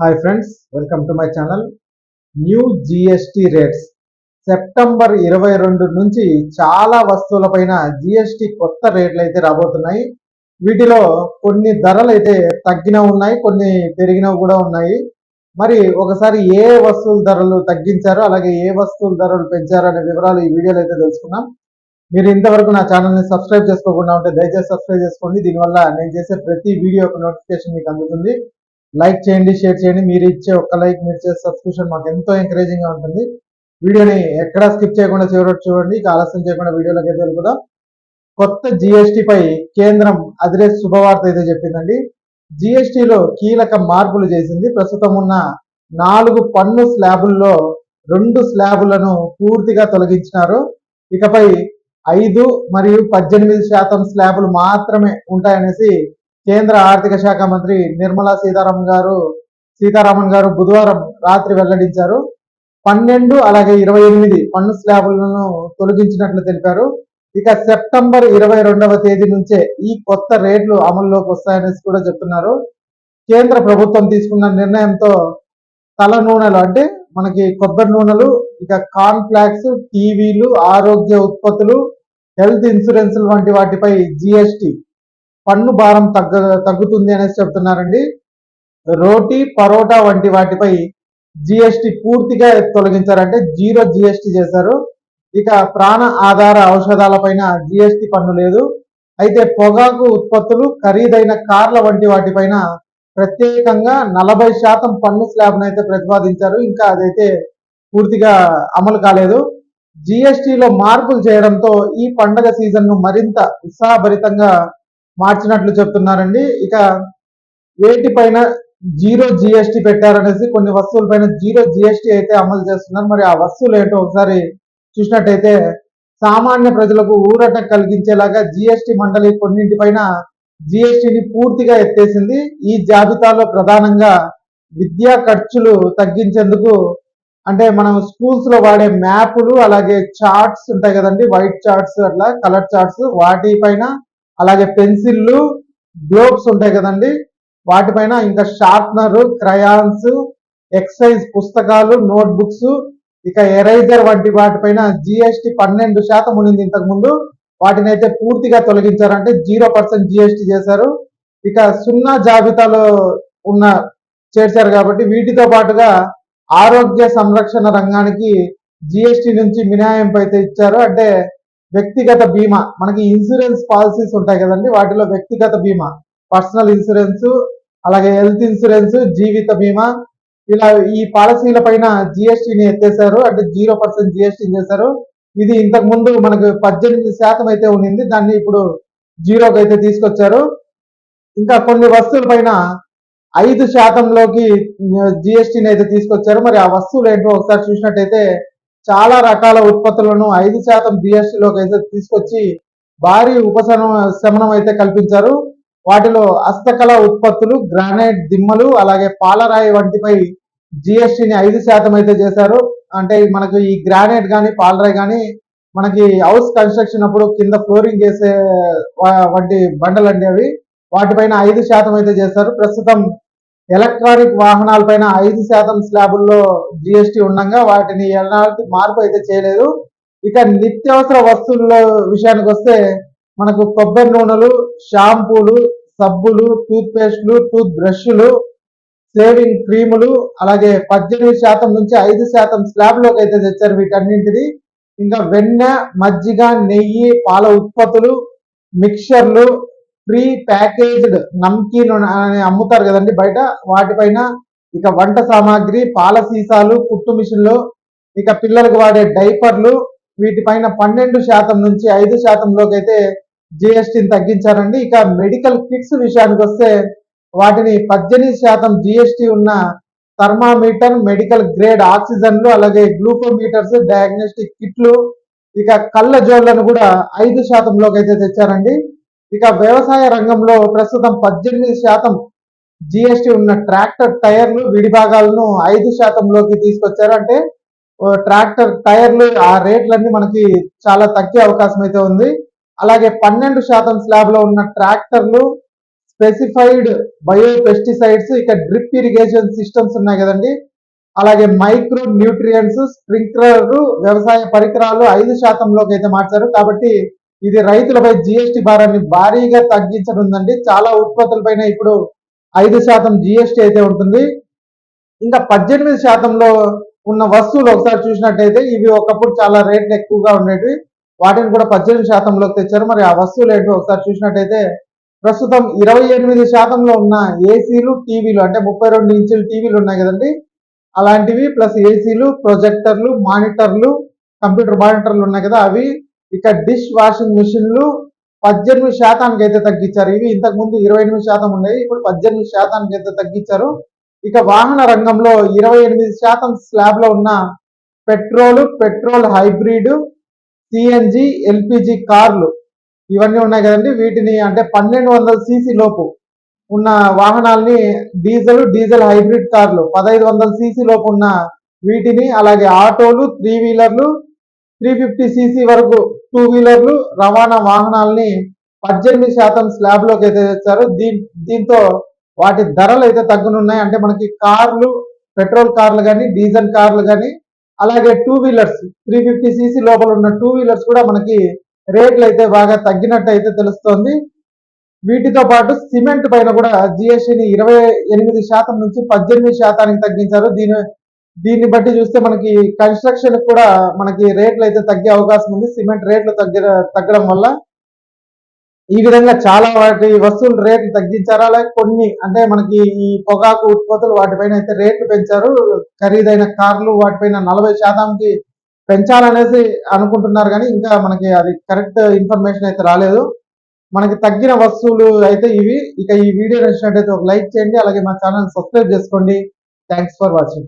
Hi friends welcome to my channel new GST rates September ఇరవై రెండు నుంచి చాలా వస్తువులపైన జిఎస్టి కొత్త రేట్లు అయితే రాబోతున్నాయి. వీటిలో కొన్ని ధరలు అయితే తగ్గినవి ఉన్నాయి కొన్ని పెరిగినవి కూడా ఉన్నాయి. మరి ఒకసారి ఏ వస్తువుల ధరలు తగ్గించారో అలాగే ఏ వస్తువుల ధరలు పెంచారో అనే వివరాలు ఈ వీడియోలో అయితే తెలుసుకున్నాం మీరు ఇంతవరకు నా ఛానల్ని సబ్స్క్రైబ్ చేసుకోకుండా ఉంటే దయచేసి సబ్స్క్రైబ్ చేసుకోండి. దీనివల్ల నేను చేసే ప్రతి వీడియో యొక్క నోటిఫికేషన్ మీకు అందుతుంది. లైక్ చేయండి షేర్ చేయండి. మీరు ఇచ్చే ఒక్క లైక్ మీరు చేసే సబ్స్క్రిప్షన్ మాకు ఎంతో ఎంకరేజింగ్గా ఉంటుంది. వీడియోని ఎక్కడా స్కిప్ చేయకుండా చివరి చూడండి. ఇక ఆలస్యం చేయకుండా వీడియోలోకి అయితే వెళ్ళిపోదాం. కొత్త జిఎస్టిపై పై కేంద్రం అదిరే శుభవార్త అయితే చెప్పిందండి. జిఎస్టిలో కీలక మార్పులు చేసింది. ప్రస్తుతం ఉన్న నాలుగు పన్ను స్లాబుల్లో రెండు స్లాబులను పూర్తిగా తొలగించినారు. ఇకపై ఐదు మరియు పద్దెనిమిది శాతం స్లాబులు మాత్రమే ఉంటాయనేసి కేంద్ర ఆర్థిక శాఖ మంత్రి నిర్మలా సీతారామన్ గారు సీతారామన్ గారు బుధవారం రాత్రి వెల్లడించారు. పన్నెండు అలాగే ఇరవై ఎనిమిది పన్ను స్లాబులను తొలగించినట్లు తెలిపారు. ఇక సెప్టెంబర్ ఇరవై రెండవ తేదీ నుంచే ఈ కొత్త రేట్లు అమల్లోకి వస్తాయనేసి కూడా చెప్తున్నారు. కేంద్ర ప్రభుత్వం తీసుకున్న నిర్ణయంతో తల నూనెలు అంటే మనకి కొబ్బరి నూనెలు ఇక కార్న్ ఫ్లాక్స్ టీవీలు ఆరోగ్య ఉత్పత్తులు హెల్త్ ఇన్సూరెన్స్ వంటి వాటిపై జిఎస్టి పన్ను భారం తగ్గ తగ్గుతుంది అనేసి చెప్తున్నారండి. రోటీ పరోటా వంటి వాటిపై జిఎస్టి పూర్తిగా తొలగించారంటే జీరో జిఎస్టి చేశారు. ఇక ప్రాణ ఆధార ఔషధాలపైన జిఎస్టి పన్ను లేదు. అయితే పొగాకు ఉత్పత్తులు ఖరీదైన కార్ల వంటి వాటిపైన ప్రత్యేకంగా నలభై శాతం పన్ను స్లాబ్ను అయితే ప్రతిపాదించారు. ఇంకా అదైతే పూర్తిగా అమలు కాలేదు. జిఎస్టిలో మార్పులు చేయడంతో ఈ పండగ సీజన్ను మరింత ఉత్సాహభరితంగా మార్చినట్లు చెప్తున్నారండి. ఇక వేటిపైన జీరో జిఎస్టి పెట్టారనేసి కొన్ని వస్తువులపైన జీరో జిఎస్టి అయితే అమలు చేస్తున్నారు. మరి ఆ వస్తువులు ఏంటో ఒకసారి చూసినట్టయితే సామాన్య ప్రజలకు ఊరట కలిగించేలాగా జిఎస్టి మండలి కొన్నింటిపైన జిఎస్టిని పూర్తిగా ఎత్తేసింది. ఈ జాబితాలో ప్రధానంగా విద్యా ఖర్చులు తగ్గించేందుకు అంటే మనం స్కూల్స్లో వాడే మ్యాపులు అలాగే చార్ట్స్ ఉంటాయి కదండి వైట్ చార్ట్స్ అట్లా కలర్ చార్ట్స్ వాటిపైన అలాగే పెన్సిళ్ళు గ్లోబ్స్ ఉంటాయి కదండి. వాటిపైన ఇంకా షార్ప్నర్ క్రయాన్స్ ఎక్సైజ్ పుస్తకాలు నోట్బుక్స్ ఇక ఎరైజర్ వంటి వాటిపైన జిఎస్టి పన్నెండు శాతం ఉండింది ఇంతకు ముందు. వాటిని అయితే పూర్తిగా తొలగించారంటే జీరో పర్సెంట్ జిఎస్టి చేశారు. ఇక సున్నా జాబితాలో ఉన్న చేర్చారు కాబట్టి వీటితో పాటుగా ఆరోగ్య సంరక్షణ రంగానికి జిఎస్టి నుంచి మినహాయింపు అయితే ఇచ్చారు. అంటే వ్యక్తిగత బీమా. మనకి ఇన్సూరెన్స్ పాలసీస్ ఉంటాయి కదండి వాటిలో వ్యక్తిగత బీమా. పర్సనల్ ఇన్సూరెన్స్ అలాగే హెల్త్ ఇన్సూరెన్స్ జీవిత బీమా. ఇలా ఈ పాలసీల పైన జిఎస్టీని ఎత్తేసారు అంటే జీరో పర్సెంట్ జిఎస్టీ చేశారు. ఇది ఇంతకు ముందు మనకు పద్దెనిమిది శాతం అయితే ఉండింది దాన్ని ఇప్పుడు జీరోకి అయితే తీసుకొచ్చారు. ఇంకా కొన్ని వస్తువుల పైన ఐదు శాతంలోకి జిఎస్టీని అయితే తీసుకొచ్చారు. మరి ఆ వస్తువులు ఏంటో ఒకసారి చూసినట్టయితే చాలా రకాల ఉత్పత్తులను ఐదు శాతం బిఎస్టీలోకి అయితే తీసుకొచ్చి భారీ ఉపశమనం శమనం అయితే కల్పించారు. వాటిలో హస్తకళ ఉత్పత్తులు గ్రానైట్ దిమ్మలు అలాగే పాలరాయి వంటిపై జిఎస్టీని ఐదు శాతం అయితే చేశారు. అంటే మనకు ఈ గ్రానైట్ కానీ పాలరాయి కానీ మనకి హౌస్ కన్స్ట్రక్షన్ అప్పుడు కింద ఫ్లోరింగ్ చేసే వంటి బండలు అండి అవి. వాటిపైన ఐదు శాతం అయితే చేశారు. ప్రస్తుతం ఎలక్ట్రానిక్ వాహనాలపైన ఐదు శాతం స్లాబుల్లో జిఎస్టీ ఉండగా వాటిని ఎలాంటి మార్పు అయితే చేయలేదు. ఇక నిత్యావసర వస్తువుల విషయానికి వస్తే మనకు కొబ్బరి నూనెలు షాంపూలు సబ్బులు టూత్ పేస్ట్లు టూత్ బ్రష్లు సేవింగ్ క్రీములు అలాగే పద్దెనిమిది శాతం నుంచి ఐదు శాతం స్లాబ్లోకి అయితే తెచ్చారు వీటన్నింటిది ఇంకా వెన్నె మజ్జిగ నెయ్యి పాల ఉత్పత్తులు మిక్చర్లు ప్రీ ప్యాకేజ్డ్ నమ్కీన్ అని అమ్ముతారు కదండి బయట. వాటిపైన ఇక వంట సామాగ్రి పాల సీసాలు కుట్టు మిషన్లు ఇక పిల్లలకు వాడే డైపర్లు వీటిపైన పన్నెండు శాతం నుంచి ఐదు శాతంలోకి అయితే జిఎస్టీని తగ్గించారండి. ఇక మెడికల్ కిట్స్ విషయానికి వస్తే వాటిని పద్దెనిమిది శాతం జిఎస్టీ ఉన్న థర్మామీటర్ మెడికల్ గ్రేడ్ ఆక్సిజన్లు అలాగే గ్లూకోమీటర్స్ డయాగ్నోస్టిక్ కిట్లు ఇక కళ్ళ జోళ్ళను కూడా ఐదు శాతంలోకి అయితే తెచ్చారండి. ఇక వ్యవసాయ రంగంలో ప్రస్తుతం పద్దెనిమిది శాతం జిఎస్టీ ఉన్న ట్రాక్టర్ టైర్లు విడిభాగాలను ఐదు శాతంలోకి తీసుకొచ్చారు. అంటే ట్రాక్టర్ టైర్లు ఆ రేట్లన్నీ మనకి చాలా తగ్గే అవకాశం అయితే ఉంది. అలాగే పన్నెండు శాతం స్లాబ్లో ఉన్న ట్రాక్టర్లు స్పెసిఫైడ్ బయో పెస్టిసైడ్స్ ఇక డ్రిప్ ఇరిగేషన్ సిస్టమ్స్ ఉన్నాయి కదండి. అలాగే మైక్రో న్యూట్రియన్స్ స్ప్రింక్లర్ వ్యవసాయ పరికరాలు ఐదు శాతంలోకి అయితే మార్చారు. కాబట్టి ఇది రైతులపై జిఎస్టి భారాన్ని భారీగా తగ్గించనుందండి. చాలా ఉత్పత్తులపైన ఇప్పుడు ఐదు శాతం జిఎస్టి అయితే ఉంటుంది. ఇంకా పద్దెనిమిది శాతంలో ఉన్న వస్తువులు ఒకసారి చూసినట్టయితే ఇవి ఒకప్పుడు చాలా రేట్లు ఎక్కువగా ఉండేవి వాటిని కూడా పద్దెనిమిది శాతంలోకి తెచ్చారు. మరి ఆ వస్తువులు ఏంటో ఒకసారి చూసినట్టయితే ప్రస్తుతం ఇరవై ఎనిమిది శాతంలో ఉన్న ఏసీలు టీవీలు అంటే ముప్పై రెండు ఇంచుల టీవీలు ఉన్నాయి కదండి. అలాంటివి ప్లస్ ఏసీలు ప్రొజెక్టర్లు మానిటర్లు కంప్యూటర్ మానిటర్లు ఉన్నాయి కదా అవి ఇక డిష్ వాషింగ్ మిషన్లు పద్దెనిమిది శాతానికి అయితే తగ్గించారు. ఇవి ఇంతకు ముందు ఇరవై ఎనిమిది శాతం ఉండేవి ఇప్పుడు పద్దెనిమిది శాతానికి అయితే తగ్గించారు. ఇక వాహన రంగంలో ఇరవై ఎనిమిది శాతం స్లాబ్లో ఉన్న petrol petrol hybrid CNG LPG కార్లు ఇవన్నీ ఉన్నాయి కదండి. వీటిని అంటే పన్నెండు వందల సీసీ లోపు ఉన్న వాహనాల్ని డీజిల్ డీజిల్ హైబ్రిడ్ కార్లు పదహైదు వందల సీసీ లోపు ఉన్న వీటిని అలాగే ఆటోలు త్రీ వీలర్లు త్రీ ఫిఫ్టీ సీసీ వరకు టూ వీలర్లు రవాణా వాహనాల్ని పద్దెనిమిది శాతం స్లాబ్లోకి అయితే తెచ్చారు. దీ దీంతో వాటి ధరలు అయితే తగ్గనున్నాయి. అంటే మనకి కార్లు పెట్రోల్ కార్లు కానీ డీజిల్ కార్లు కానీ అలాగే two wheelers three fifty CC లోపల ఉన్న టూ వీలర్స్ కూడా మనకి రేట్లు అయితే బాగా తగ్గినట్టు అయితే తెలుస్తోంది. వీటితో పాటు సిమెంట్ పైన కూడా జిఎస్టీని ఇరవై ఎనిమిది శాతం నుంచి పద్దెనిమిది శాతానికి తగ్గించారు. దీని దీన్ని బట్టి చూస్తే మనకి కన్స్ట్రక్షన్ కూడా మనకి రేట్లు అయితే తగ్గే అవకాశం ఉంది. సిమెంట్ రేట్లు తగ్గ తగ్గడం వల్ల ఈ విధంగా చాలా వాటి వస్తువులు రేట్లు తగ్గించారా? లేక కొన్ని అంటే మనకి ఈ పొగాకు ఉత్పత్తులు వాటిపైన అయితే రేట్లు పెంచారు. ఖరీదైన కార్లు వాటిపైన నలభై శాతానికి పెంచాలనేసి అనుకుంటున్నారు కానీ ఇంకా మనకి అది కరెక్ట్ ఇన్ఫర్మేషన్ అయితే రాలేదు. మనకి తగ్గిన వస్తువులు అయితే ఇవి. ఇక ఈ వీడియో నచ్చినట్టయితే ఒక లైక్ చేయండి. అలాగే మా ఛానల్ సబ్స్క్రైబ్ చేసుకోండి. Thanks for watching.